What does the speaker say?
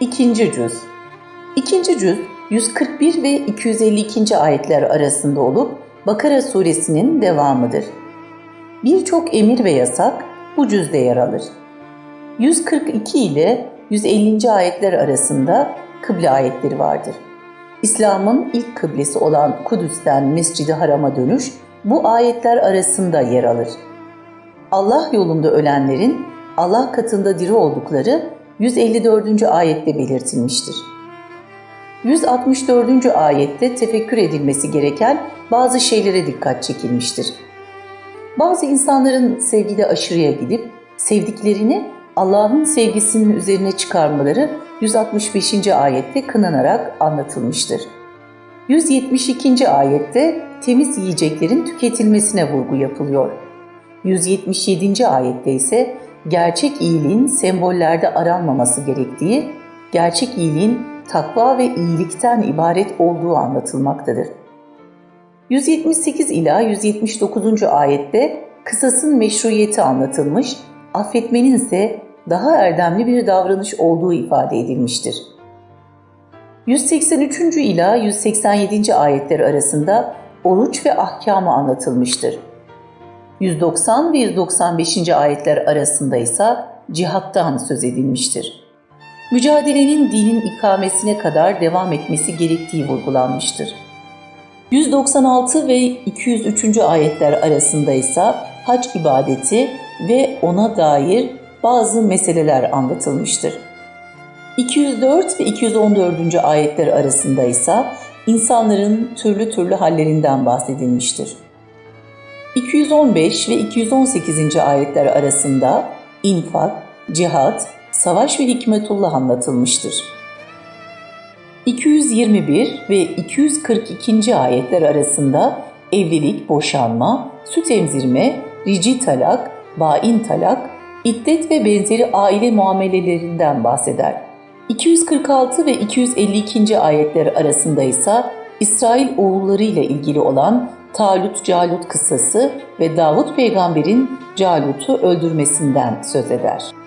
İkinci cüz. İkinci cüz 141 ve 252. ayetler arasında olup Bakara suresinin devamıdır. Birçok emir ve yasak bu cüzde yer alır. 142 ile 150. ayetler arasında kıble ayetleri vardır. İslam'ın ilk kıblesi olan Kudüs'ten Mescid-i Haram'a dönüş bu ayetler arasında yer alır. Allah yolunda ölenlerin Allah katında diri oldukları 154. ayette belirtilmiştir. 164. ayette tefekkür edilmesi gereken bazı şeylere dikkat çekilmiştir. Bazı insanların sevgide aşırıya gidip sevdiklerini Allah'ın sevgisinin üzerine çıkarmaları 165. ayette kınanarak anlatılmıştır. 172. ayette temiz yiyeceklerin tüketilmesine vurgu yapılıyor. 177. ayette ise gerçek iyiliğin sembollerde aranmaması gerektiği, gerçek iyiliğin takva ve iyilikten ibaret olduğu anlatılmaktadır. 178 ila 179. ayette kısasın meşruiyeti anlatılmış, affetmenin ise daha erdemli bir davranış olduğu ifade edilmiştir. 183. ila 187. ayetler arasında oruç ve ahkamı anlatılmıştır. 190 ve 195. ayetler arasında ise cihattan söz edilmiştir. Mücadelenin dinin ikamesine kadar devam etmesi gerektiği vurgulanmıştır. 196 ve 203. ayetler arasında ise hac ibadeti ve ona dair bazı meseleler anlatılmıştır. 204 ve 214. ayetler arasında ise insanların türlü türlü hallerinden bahsedilmiştir. 215 ve 218. ayetler arasında infak, cihat, savaş ve hikmetullah anlatılmıştır. 221 ve 242. ayetler arasında evlilik, boşanma, süt emzirme, rici talak, bain talak, iddet ve benzeri aile muamelelerinden bahseder. 246 ve 252. ayetler arasında ise İsrail oğulları ile ilgili olan Talut-Calut kıssası ve Davut peygamberin Calut'u öldürmesinden söz eder.